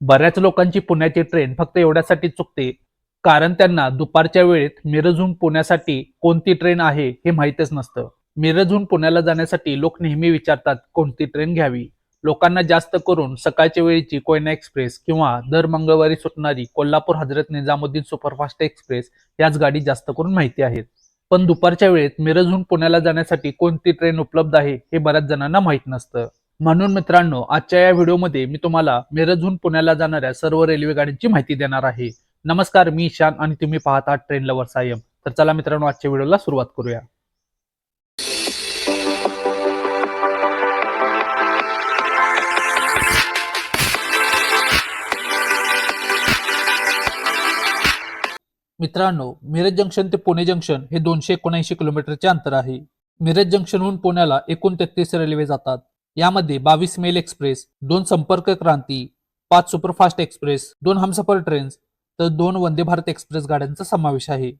बऱ्याच लोकांची पुण्याची ट्रेन फक्त एवढ्यासाठी चुकते कारण त्यांना दुपारच्या वेळेत मिरजहून पुण्यासाठी कोणती ट्रेन आहे हे माहीतच नसतं. मिरजहून पुण्याला जाण्यासाठी लोक नेहमी विचारतात कोणती ट्रेन घ्यावी? लोकांना जास्त करून सकाळच्या वेळीची कोयना एक्सप्रेस किंवा दर मंगळवारी सुटणारी कोल्हापूर हजरत निजामुद्दीन सुपरफास्ट एक्सप्रेस याच गाडी जास्त करून माहिती आहेत. पण दुपारच्या वेळेत मिरजहून पुण्याला जाण्यासाठी कोणती ट्रेन उपलब्ध आहे हे बऱ्याच जणांना माहीत नसतं. म्हणून मित्रांनो आजच्या या व्हिडिओमध्ये मी तुम्हाला मिरजहून पुण्याला जाणाऱ्या सर्व रेल्वे गाड्यांची माहिती देणार आहे. नमस्कार मी ईशान आणि तुम्ही पाहत आहात ट्रेन लवर सायम तर चला मित्रांनो आजच्या व्हिडिओला सुरुवात करूया. मित्रांनो मिरज जंक्शन ते पुणे जंक्शन हे दोनशे एकोणऐंशी किलोमीटरचे अंतर आहे. मिरज जंक्शनहून पुण्याला एकूण तेहतीस रेल्वे जातात. यामध्ये बावीस मेल एक्सप्रेस दोन संपर्क क्रांती पाच सुपरफास्ट एक्सप्रेस दोन हमसफर ट्रेन्स तर दोन वंदे भारत एक्सप्रेस गाड्यांचा समावेश आहे.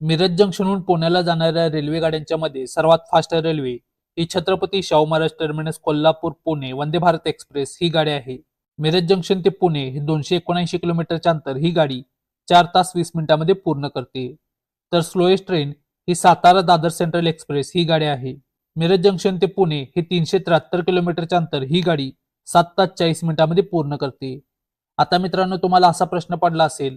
मिरज जंक्शनहून पुण्याला जाणाऱ्या रेल्वे गाड्यांच्या मध्ये सर्वात फास्ट रेल्वे ही छत्रपती शाहू महाराज टर्मिनस कोल्हापूर पुणे वंदे भारत एक्सप्रेस ही गाडी आहे. मिरज जंक्शन ते पुणे हे दोनशे एकोणऐंशी किलोमीटरच्या अंतर ही गाडी चार तास वीस मिनिटांमध्ये पूर्ण करते. तर स्लोएस्ट ट्रेन ही सातारा दादर सेंट्रल एक्सप्रेस ही गाडी आहे. मिरज जंक्शन ते पुणे हे तीनशे त्र्याहत्तर किलोमीटरचे अंतर ही गाडी सात तास चाळीस मिनिटांमध्ये पूर्ण करते. आता मित्रांनो तुम्हाला असा प्रश्न पडला असेल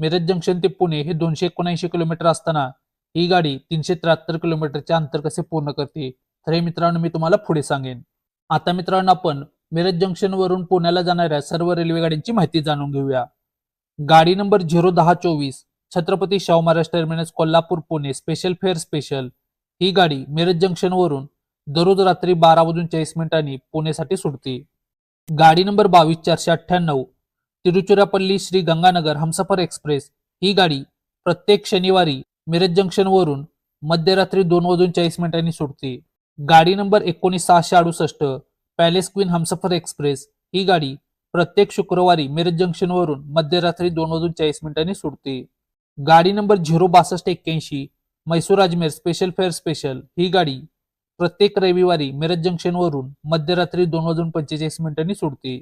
मिरज जंक्शन ते पुणे हे दोनशे एकोणऐंशी किलोमीटर असताना ही गाडी तीनशे त्र्याहत्तर किलोमीटरचे अंतर कसे पूर्ण करते? तर हे मित्रांनो मी तुम्हाला पुढे सांगेन. आता मित्रांनो आपण मिरज जंक्शन वरून पुण्याला जाणाऱ्या सर्व रेल्वे गाड्यांची माहिती जाणून घेऊया. गाडी नंबर झिरो दहा चोवीस Chhatrapati Shahu Maharaj terminus Kolhapur Pune special fare special ही गाडी मिरज जंक्शन वरून दररोज रात्री बारा वाजून चाळीस मिनिटांनी पुणेसाठी सुटते. गाडी नंबर बावीस चारशे अठ्ठ्याण्णव तिरुचिरापल्ली श्री गंगानगर हमसफर एक्सप्रेस ही गाडी प्रत्येक शनिवारी मिरज जंक्शन वरून मध्यरात्री दोन वाजून चाळीस मिनिटांनी सुटते. गाडी नंबर एकोणीस सहाशे अडुसष्ट पॅलेस क्वीन हमसफर एक्सप्रेस ही गाडी प्रत्येक शुक्रवारी मिरज जंक्शन वरून मध्यरात्री दोन वाजून चाळीस मिनिटांनी सुटते. गाडी नंबर झिरो बासष्ट एक्क्याऐंशी Mysore Ajmer special fare special ही गाडी प्रत्येक रविवारी मिरज जंक्शन वरून मध्यरात्री दोन वाजून पंचेचाळीस मिनिटांनी सुटते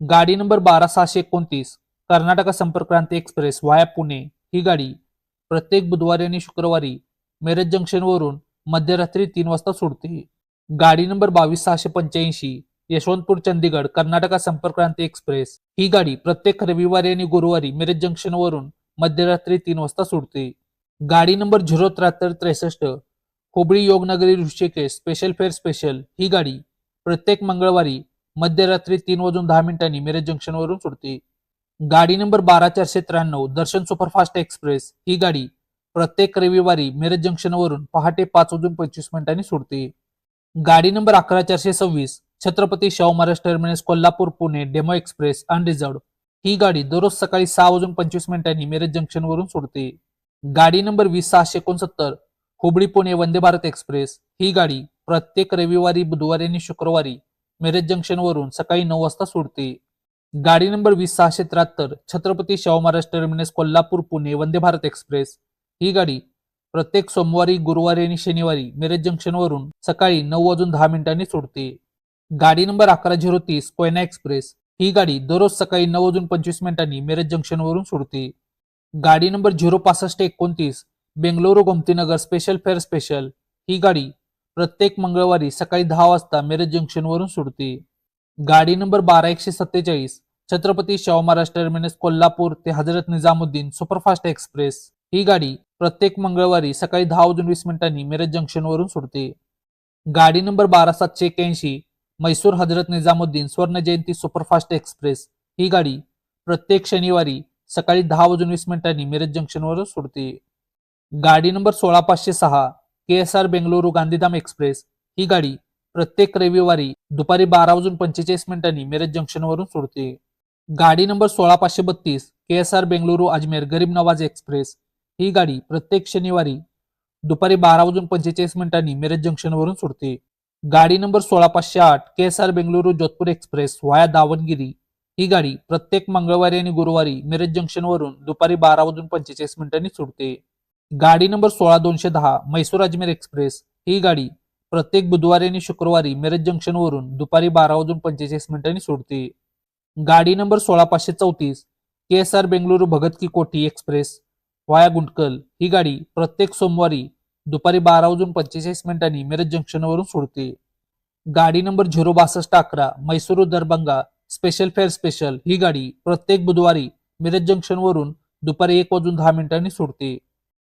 गाडी नंबर बारा सहाशे एकोणतीस कर्नाटका संपर्क क्रांती एक्सप्रेस वाया पुणे ही गाडी प्रत्येक बुधवारी आणि शुक्रवारी मिरज जंक्शन वरून मध्यरात्री तीन वाजता सुटते गाडी नंबर बावीस सहाशे पंच्याऐंशी यशवंतपूर चंदीगड कर्नाटका संपर्क क्रांती एक्सप्रेस ही गाडी प्रत्येक रविवारी आणि गुरुवारी मिरज जंक्शन वरून मध्यरात्री तीन वाजता सुटते गाडी नंबर झिरो त्र्याहत्तर त्रेसष्ट Hubli Yognagari Rishikesh special fare special ही गाडी प्रत्येक मंगळवारी मध्यरात्री तीन वाजून दहा मिनिटांनी मिरज जंक्शन वरून सुटते. गाडी नंबर बारा चारशे त्र्याण्णव दर्शन सुपरफास्ट एक्सप्रेस ही गाडी प्रत्येक रविवारी मिरज जंक्शनवरून पहाटे पाच वाजून पंचवीस मिनिटांनी सुटते. गाडी नंबर अकरा चारशे सव्वीस Chhatrapati Shahu Maharaj terminus Kolhapur Pune DEMU express unreserved ही गाडी दररोज सकाळी सहा वाजून पंचवीस मिनिटांनी मिरज जंक्शन वरून सुटते. गाडी नंबर वीस सहाशे एकोणसत्तर हुबळी पुणे वंदे भारत एक्सप्रेस. ही गाडी प्रत्येक रविवारी बुधवारी आणि शुक्रवारी मिरज जंक्शनवरून सकाळी नऊ वाजता सोडते गाडी नंबर वीस सहाशे त्र्याहत्तर छत्रपती शाहू महाराज टर्मिनस कोल्हापूर पुणे वंदे भारत एक्सप्रेस. ही गाडी प्रत्येक सोमवारी गुरुवारी आणि शनिवारी मिरज जंक्शनवरून सकाळी नऊ वाजून दहा मिनिटांनी सोडते गाडी नंबर अकरा झिरो तीस कोयना एक्सप्रेस. ही गाडी दररोज सकाळी नऊ वाजून पंचवीस मिनिटांनी मिरज जंक्शनवरून सोडते गाडी नंबर झिरो पासष्ट एकोणतीस Bengaluru Gomtinagar special fare special ही गाडी प्रत्येक मंगळवारी सकाळी दहा वाजता मिरज जंक्शनवरून सुटते. गाडी नंबर बारा एकशे सत्तेचाळीस छत्रपती शाहू महाराज टर्मिनस कोल्हापूर ते हजरत निजामुद्दीन सुपरफास्ट एक्सप्रेस ही गाडी प्रत्येक मंगळवारी सकाळी दहा वाजून वीस मिनिटांनी मिरज जंक्शनवरून सुटते. गाडी नंबर बारा सातशे एक्याऐंशी मैसूर हजरत निजामुद्दीन स्वर्ण जयंती सुपरफास्ट एक्सप्रेस ही गाडी प्रत्येक शनिवारी सकाळी दहा वाजून वीस मिनिटांनी मिरज जंक्शनवर सोडते गाडी नंबर सोळा पाचशे सहा K S R Bengaluru Gandhidham express. ही गाडी प्रत्येक रविवारी दुपारी बारा वाजून पंचेचाळीस मिनिटांनी मिरज जंक्शनवरून सोडते गाडी नंबर सोळा पाचशे बत्तीस K S R Bengaluru Ajmer Garib Nawaz express. ही गाडी प्रत्येक शनिवारी दुपारी बारा वाजून पंचेचाळीस मिनिटांनी मिरज जंक्शनवरून सोडते गाडी नंबर सोळा पाचशे आठ K S R Bengaluru Jodhpur express via Davangere. ही गाडी प्रत्येक मंगळवारी आणि गुरुवारी मिरज जंक्शन वरून दुपारी बारा वाजून पंचेचाळीस मिनिटांनी सुटते. गाडी नंबर सोळा दोनशे दहा मैसूर अजमेर एक्सप्रेस. ही गाडी प्रत्येक बुधवारी आणि शुक्रवारी मिरज जंक्शन वरून दुपारी बारा वाजून पंचेचाळीस मिनिटांनी सुटते. गाडी नंबर सोळा पाचशे चौतीस K S R Bengaluru Bhagat ki Kothi express. वाया गुंटकल ही गाडी प्रत्येक सोमवारी दुपारी बारा वाजून पंचेचाळीस मिनिटांनी मिरज जंक्शनवरून सोडते गाडी नंबर झिरो बासष्ट अकरा Mysore Darbhanga special fare special ही गाडी प्रत्येक बुधवारी मिरज जंक्शनवरून दुपारी एक वाजून दहा मिनिटांनी सुटते.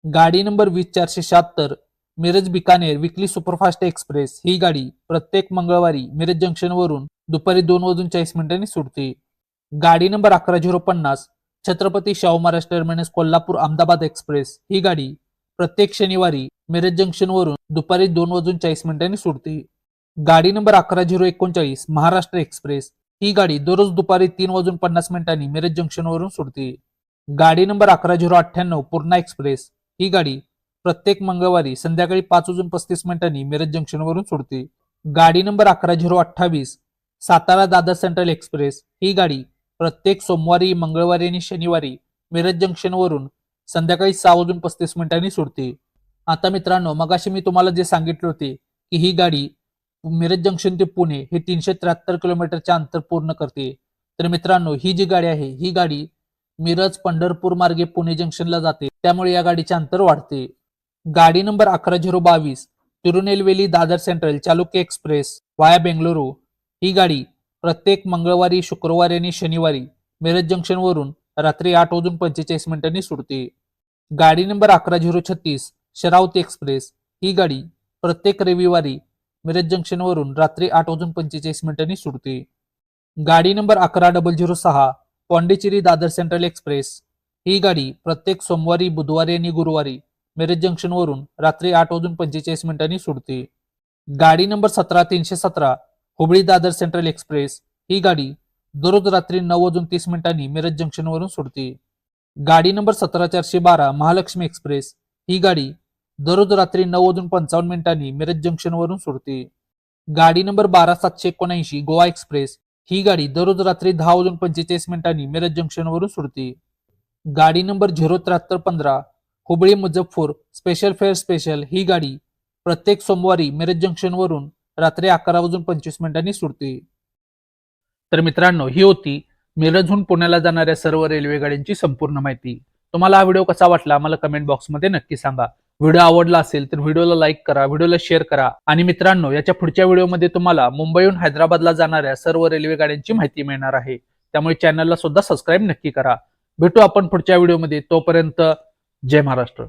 गाडी नंबर वीस चारशे शहात्तर Miraj Bikaner weekly superfast express ही गाडी प्रत्येक मंगळवारी मिरज जंक्शनवरून दुपारी दोन वाजून चाळीस मिनिटांनी सुटते. गाडी नंबर अकरा झिरो पन्नास छत्रपती शाहू महाराज टर्मिनस कोल्हापूर अहमदाबाद एक्सप्रेस ही गाडी प्रत्येक शनिवारी मिरज जंक्शनवरून दुपारी दोन वाजून चाळीस मिनिटांनी सुटते. गाडी नंबर अकरा झिरो एकोणचाळीस महाराष्ट्र एक्सप्रेस ही गाडी दररोज दुपारी तीन वाजून पन्नास मिनिटांनी मिरज जंक्शनवरून सुटते गाडी नंबर अकरा झिरो अठ्ठ्याण्णव पूर्णा एक्सप्रेस. ही गाडी प्रत्येक मंगळवारी संध्याकाळी पाच वाजून पस्तीस मिनिटांनी मिरज जंक्शनवरून सोडते. गाडी नंबर अकरा झिरो अठ्ठावीस सातारा दादर सेंट्रल एक्सप्रेस. ही गाडी प्रत्येक सोमवारी मंगळवारी आणि शनिवारी मिरज जंक्शनवरून संध्याकाळी सहा वाजून पस्तीस मिनिटांनी सोडते. आता मित्रांनो मगाशी मी तुम्हाला जे सांगितले होते की ही गाडी मिरज जंक्शन ते पुणे हे तीनशे त्र्याहत्तर किलोमीटरचे अंतर पूर्ण करते. तर मित्रांनो ही जी गाडी आहे ही गाडी मिरज पंढरपूर मार्गे पुणे जंक्शनला जाते. त्यामुळे या गाडीचे अंतर वाढते. गाडी नंबर अकरा झिरो बावीस Tirunelveli Dadar central Chalukya express via Bengaluru ही गाडी प्रत्येक मंगळवारी शुक्रवारी आणि शनिवारी मिरज जंक्शनवरून रात्री आठ वाजून पंचेचाळीस मिनिटांनी सुटते. गाडी नंबर अकरा झिरो छत्तीस शरावती एक्सप्रेस. ही गाडी प्रत्येक रविवारी मिरज जंक्शनवरून रात्री आठ वाजून पंचेचाळीस मिनिटांनी सुटते गाडी नंबर अकरा डबल झिरो सहा पॉंडिचेरी दादर सेंट्रल एक्सप्रेस. ही गाडी प्रत्येक सोमवारी बुधवारी आणि गुरुवारी मिरज जंक्शनवरून रात्री आठ वाजून पंचेचाळीस मिनिटांनी सुटते गाडी नंबर सतरा तीनशे सतरा हुबळी दादर सेंट्रल एक्सप्रेस. ही गाडी दररोज रात्री नऊ वाजून तीस मिनिटांनी मिरज जंक्शनवरून सुटते गाडी नंबर सतरा चारशे बारा महालक्ष्मी एक्सप्रेस. ही गाडी दररोज रात्री नऊ वाजून पंचावन्न मिनिटांनी मिरज जंक्शनवरून सुटते गाडी नंबर बारा सातशे एकोणऐंशी गोवा एक्सप्रेस ही गाडी दररोज रात्री दहा वाजून पंचेचाळीस मिनिटांनी मिरज जंक्शनवरून सुटते गाडी नंबर झिरो त्र्याहत्तर पंधरा Hubli Muzaffar special fare special ही गाडी प्रत्येक सोमवारी मिरज जंक्शनवरून रात्री अकरा वाजून पंचवीस मिनिटांनी सुटते तर मित्रांनो ही होती मिरजहून पुण्याला जाणाऱ्या सर्व रेल्वे गाड्यांची संपूर्ण माहिती. तुम्हाला हा व्हिडिओ कसा वाटला मला कमेंट बॉक्समध्ये नक्की सांगा. व्हिडिओ आवडला असेल तर व्हिडिओला लाईक करा व्हिडिओला शेअर करा. आणि मित्रांनो याच्या पुढच्या व्हिडिओमध्ये तुम्हाला मुंबईहून हैदराबादला जाणाऱ्या सर्व रेल्वे गाड्यांची माहिती मिळणार आहे. त्यामुळे चॅनलला सुद्धा सबस्क्राईब नक्की करा. भेटू आपण पुढच्या व्हिडिओमध्ये. तोपर्यंत जय महाराष्ट्र.